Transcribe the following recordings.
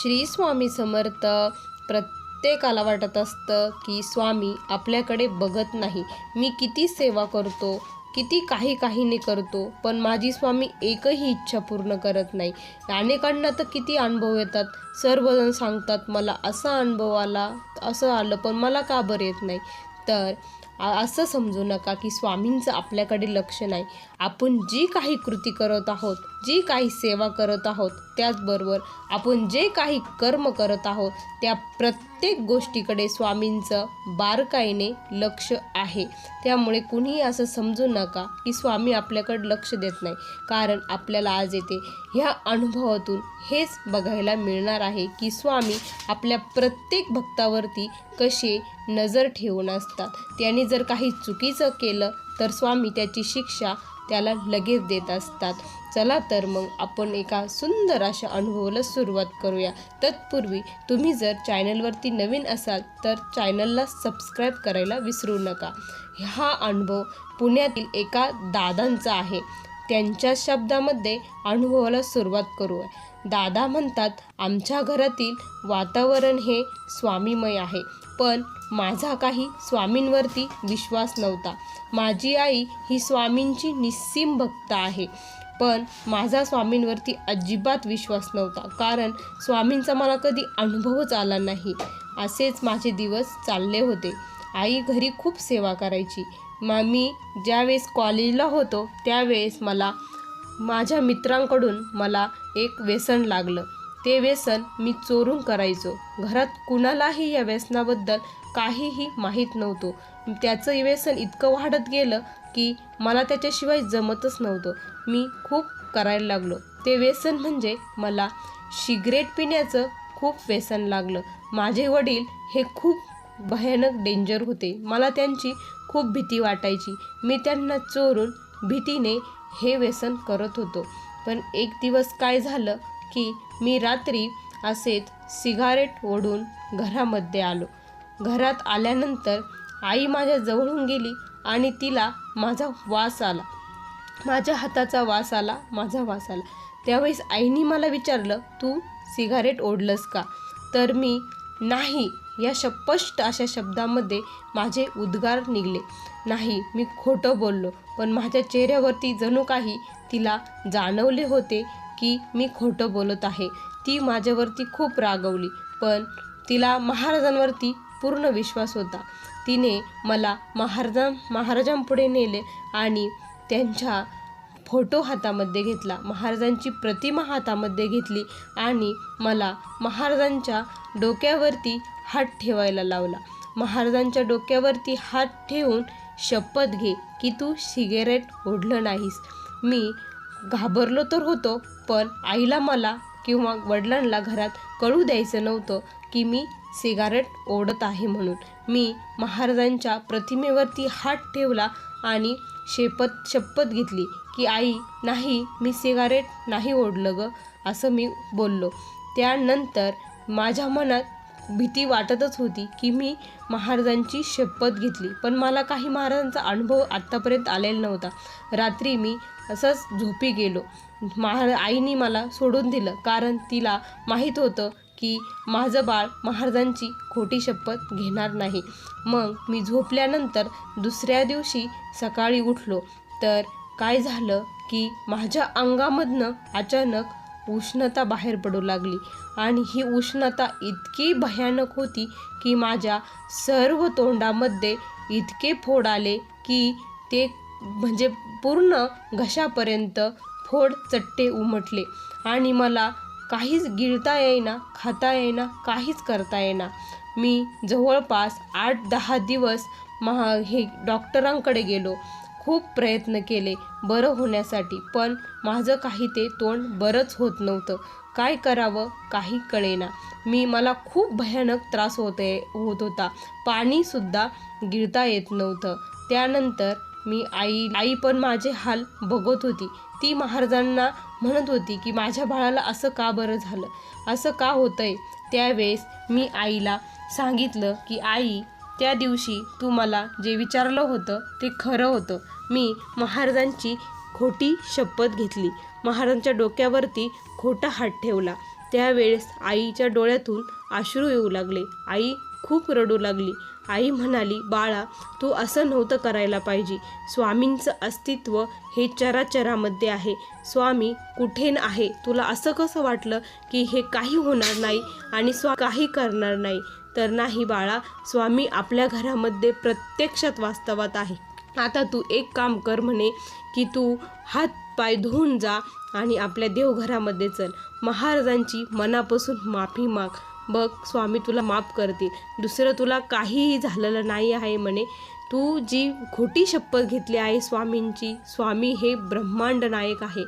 श्री स्वामी समर्थ प्रत्येकाला वाटत असतं की स्वामी आपल्याकडे बघत नाही. मी किती सेवा करतो किती काही काहीने करतो पण माझी स्वामी एकही इच्छा पूर्ण करत नाही. अनेकांना तर किती अनुभव येतात. सर्वजण सांगतात मला असा अनुभव आला असं आलं पण मला का बरं येत नाही? तर असं समजू नका की स्वामींचं आपल्याकडे लक्ष नाही. आपण जी काही कृती करत आहोत जी काही सेवा करत आहोत त्याचबरोबर आपण जे काही कर्म करत आहोत त्या प्रत्येक गोष्टीकडे स्वामींचं बारकाईने लक्ष आहे. त्यामुळे कुणीही असं समजू नका की स्वामी आपल्याकडे लक्ष देत नाही. कारण आपल्याला आज येते ह्या अनुभवातून हेच बघायला मिळणार आहे की स्वामी आपल्या प्रत्येक भक्तावरती कसे नजर ठेवून असतात. त्यांनी जर काही चुकीचं केलं तर स्वामी त्याची शिक्षा त्याला लगेच देत असतात. चला तर मग आपण एका सुंदर अशा अनुभवाला सुरुवात करूया. तत्पूर्वी तुम्ही जर चॅनलवरती नवीन असाल तर चॅनलला सबस्क्राईब करायला विसरू नका. हा अनुभव पुण्यातील एका दादांचा आहे. त्यांच्या शब्दामध्ये अनुभवाला सुरुवात करू दादा म्हणतात आमच्या घरातील वातावरण हे स्वामीमय आहे. पण माझा काही स्वामींवरती विश्वास नव्हता. माझी आई ही स्वामींची निस्सीम भक्त आहे. पण माझा स्वामींवरती अजिबात विश्वास नव्हता. कारण स्वामींचा मला कधी अनुभवच आला नाही. असेच माझे दिवस चालले होते. आई घरी खूप सेवा करायची. मग मी ज्यावेळेस कॉलेजला होतो त्यावेळेस मला माझ्या मित्रांकडून मला एक व्यसन लागलं. ते व्यसन मी चोरून करायचो. घरात कुणालाही या व्यसनाबद्दल काहीही माहीत नव्हतो. त्याचं व्यसन इतकं वाढत गेलं की मला त्याच्याशिवाय जमतच नव्हतं. मी खूप करायला लागलो. ते व्यसन म्हणजे मला सिगरेट पिण्याचं खूप व्यसन लागलं. माझे वडील हे खूप भयानक डेंजर होते. मला त्यांची खूप भीती वाटायची. मी त्यांना चोरून भीतीने हे व्यसन करत होतो. पण एक दिवस काय झालं? की मी रात्री असेच सिगारेट ओढून घरामध्ये आलो. घरात आल्यानंतर आई माझ्या जवळून गेली आणि तिला माझा वास आला. माझ्या हाताचा वास आला माझा वास आला. त्यावेळेस आईने मला विचारलं तू सिगारेट ओढलंस का? तर मी नाही. या स्पष्ट अशा शब्दामध्ये माझे उद्गार निघले. नाही मी खोटं बोललो पण माझ्या चेहऱ्यावरती जणू काही तिला जाणवले होते की मी खोटं बोलत आहे. ती माझ्यावरती खूप रागवली पण तिला महाराजांवरती पूर्ण विश्वास होता. तिने मला महाराजां महाराजांपुढे नेले आणि त्यांच्या फोटो हातामध्ये घेतला महाराजांची प्रतिमा हातामध्ये घेतली आणि मला महाराजांच्या डोक्यावरती हात ठेवायला लावला. महाराजांच्या डोक्यावरती हात ठेवून शपथ घे की तू सिगरेट ओढलं नाहीस. मी घाबरलो तर होतो पण आईला मला किंवा वडिलांना घरात कळू द्यायचं नव्हतं की मी सिगारेट ओढत आहे म्हणून. मी महाराजांच्या प्रतिमेवरती हात ठेवला आणि शेपथ शपथ घेतली की आई नाही मी सिगारेट नाही ओढलं ग असं मी बोललो. त्यानंतर माझ्या मनात भीती वाटतच होती की मी महाराजांची शपथ घेतली. पण मला काही महाराजांचा अनुभव आत्तापर्यंत आलेला नव्हता. रात्री मी असंच झोपी गेलो. महा आईने मला सोडून दिलं कारण तिला माहीत होतं की माझं बाळ महाराजांची खोटी शपथ घेणार नाही. मग मी झोपल्यानंतर दुसऱ्या दिवशी सकाळी उठलो. तर काय झालं की माझ्या अंगामधनं अचानक उष्णता बाहेर पडू लागली आणि ही उष्णता इतकी भयानक होती की माझ्या सर्व तोंडामध्ये इतके फोड आले की ते म्हणजे पूर्ण घशापर्यंत फोड चट्टे उमटले. आणि मला काहीच गिळता येईना खाता येईना काहीच करता येईना. मी जवळपास आठ दहा दिवस महा हे डॉक्टरांकडे गेलो. खूप प्रयत्न केले बरं होण्यासाठी पण माझं काही ते तोंड बरंच होत नव्हतं. काय करावं काही कळेना. मी मला खूप भयानक त्रास होते होत होता. पाणीसुद्धा गिळता येत नव्हतं. त्यानंतर मी आई आई पण माझे हाल बघत होती. ती महाराजांना म्हणत होती की माझ्या बाळाला असं का बरं झालं? असं का होतंय? त्यावेळेस मी आईला सांगितलं की आई त्या दिवशी तू मला जे विचारलं होतं ते खरं होतं. मी महाराजांची खोटी शपथ घेतली. महाराजांच्या डोक्यावरती खोटा हात ठेवला. त्यावेळेस आईच्या डोळ्यातून अश्रू येऊ लागले. आई खूप रडू लागली. आई म्हणाली बाळा तू असं नव्हतं करायला पाहिजे. स्वामींचं अस्तित्व हे चराचरामध्ये आहे. स्वामी कुठे आहे? तुला असं कसं वाटलं की हे काही होणार नाही आणि स्वा काही करणार नाही? तर नाही बाळा. स्वामी आपल्या घरामध्ये प्रत्यक्षात वास्तवात आहे. आता तू एक काम कर म्हणे की तू हात पाय धुवून जा आणि आपल्या देवघरामध्ये चल. महाराजांची मनापासून माफी माग. बघ स्वामी तुला माफ करतील. दुसरं तुला काहीही झालेलं नाही आहे म्हणे. तू जी खोटी शपथ घेतली आहे स्वामींची स्वामी हे ब्रह्मांड नायक आहे.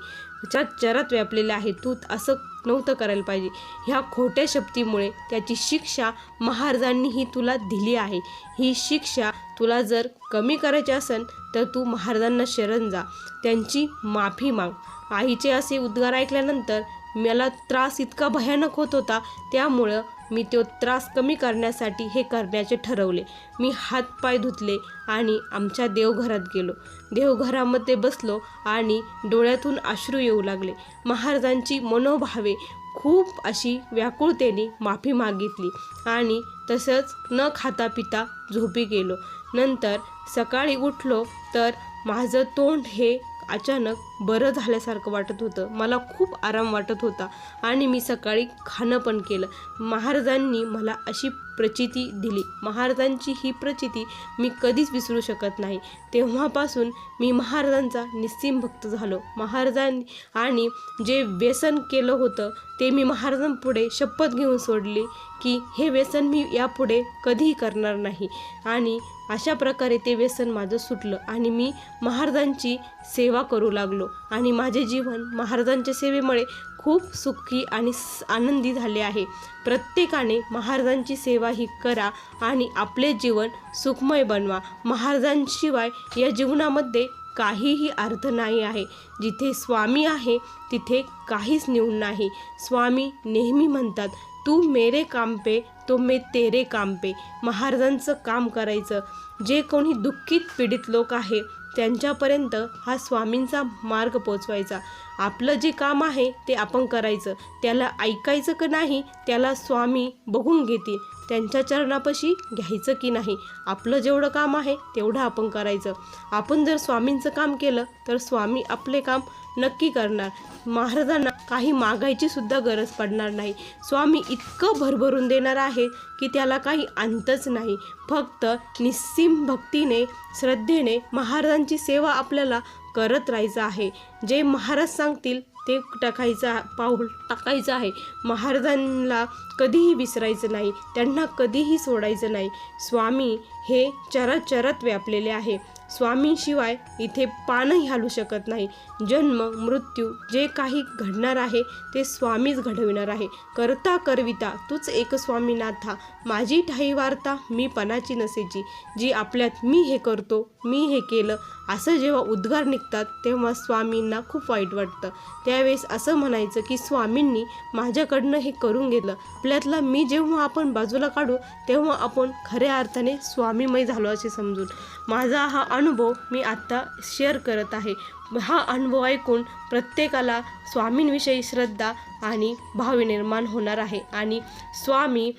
ज्या चरात व्यापलेले आहे. तू असं नव्हतं करायला पाहिजे. ह्या खोट्या शक्तीमुळे त्याची शिक्षा महाराजांनीही तुला दिली आहे. ही शिक्षा तुला जर कमी करायची असेल तर तू महाराजांना शरण जा. त्यांची माफी माग. आईचे असे उद्गार ऐकल्यानंतर मला त्रास इतका भयानक होत होता त्यामुळं मी तो त्रास कमी करण्यासाठी हे करण्याचे ठरवले. मी हातपाय धुतले आणि आमच्या देवघरात गेलो. देवघरामध्ये बसलो आणि डोळ्यातून अश्रू येऊ लागले. महाराजांची मनोभावे खूप अशी व्याकुळतेने माफी मागितली आणि तसंच न खाता पिता झोपी गेलो. नंतर सकाळी उठलो तर माझं तोंड हे अचानक बरं झाल्यासारखं वाटत होतं. मला खूप आराम वाटत होता आणि मी सकाळी खाणं पण केलं. महाराजांनी मला अशी प्रचिती दिली. महाराजांची ही प्रचिती मी कधीच विसरू शकत नाही. तेव्हापासून मी महाराजांचा निस्सीम भक्त झालो. महाराजांनी आणि जे व्यसन केलं होतं ते मी महाराजांपुढे शपथ घेऊन सोडली की हे व्यसन मी यापुढे कधीही करणार नाही. आणि अशा प्रकारे ते व्यसन माझं सुटलं आणि मी महाराजांची सेवा करू लागलो. आणि माझे जीवन महाराजांच्या सेवेमुळे खूप सुखी आणि आनंदी झाले आहे. प्रत्येकाने महाराजांची सेवा ही करा आणि आपले जीवन सुखमय बनवा. महाराजांशिवाय या जीवनामध्ये काहीही अर्थ नाही आहे. जिथे स्वामी आहे तिथे काहीच नेऊन नाही. स्वामी नेहमी म्हणतात तू मेरे काम पे तो मे तेरे काम पे. महाराजांचं काम करायचं. जे कोणी दुःखीत पीडित लोक आहे त्यांच्यापर्यंत हा स्वामींचा मार्ग पोचवायचा. आपलं जे काम आहे ते आपण करायचं. त्याला ऐकायचं का नाही त्याला स्वामी बघून घेतील. त्यांच्या चरणापाशी घ्यायचं की नाही? आपलं जेवढं काम आहे तेवढं आपण करायचं. आपण जर स्वामींचं काम केलं तर स्वामी आपले काम नक्की करणार. महाराजांना काही मागायची सुद्धा गरज पडणार नाही. स्वामी इतकं भरभरून देणार आहे की त्याला काही अंतच नाही. फक्त निस्सीम भक्तीने श्रद्धेने महाराजांची सेवा आपल्याला करत राहायचं आहे. जे महाराज सांगतील ते टाकायचं पाऊल टाकायचं आहे. महाराजांना कधीही विसरायचं नाही त्यांना कधीही सोडायचं नाही. स्वामी हे चराचरात व्यापलेले आहे. स्वामींशिवाय इथे पानही हालू शकत नाही. जन्म मृत्यू जे काही घडणार आहे ते स्वामीच घडविणार आहे. करता करविता तूच एक स्वामीनाथा. माझी ठाई वार्ता मी पणाची नसेची. जी आपल्यात मी हे करतो मी हे केलं असं जेव्हा उद्गार निघतात तेव्हा स्वामींना खूप वाईट वाटतं. त्यावेळेस असं म्हणायचं की स्वामींनी माझ्याकडनं हे करून घेतलं. आपल्यातला मी जेव्हा आपण बाजूला काढू तेव्हा आपण खऱ्या अर्थाने स्वामीमय झालो असे समजून. माझा हा अनुभव मी आत्ता शेअर करत आहे. हा अनुभव ऐकून प्रत्येकाला स्वामींविषयी श्रद्धा आणि भाव निर्माण होणार आहे आणि स्वामी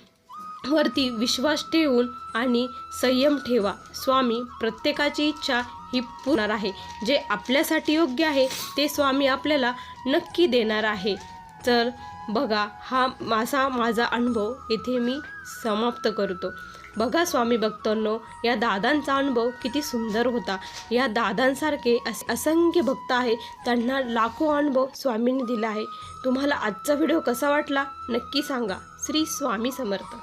वरती विश्वास ठेवून आणि संयम ठेवा. स्वामी प्रत्येकाची इच्छा ही पुरणार आहे. जे आपल्यासाठी योग्य आहे ते स्वामी आपल्याला नक्की देणार आहे. तर बघा हा माझा माझा अनुभव येथे मी समाप्त करतो. बघा स्वामी भक्तांनो या दादांचा अनुभव किती सुंदर होता. या दादांसारखे अस असंख्य भक्त आहे त्यांना लाखो अनुभव स्वामींनी दिला आहे तुम्हाला आजचा व्हिडिओ कसा वाटला नक्की सांगा. श्री स्वामी समर्थ.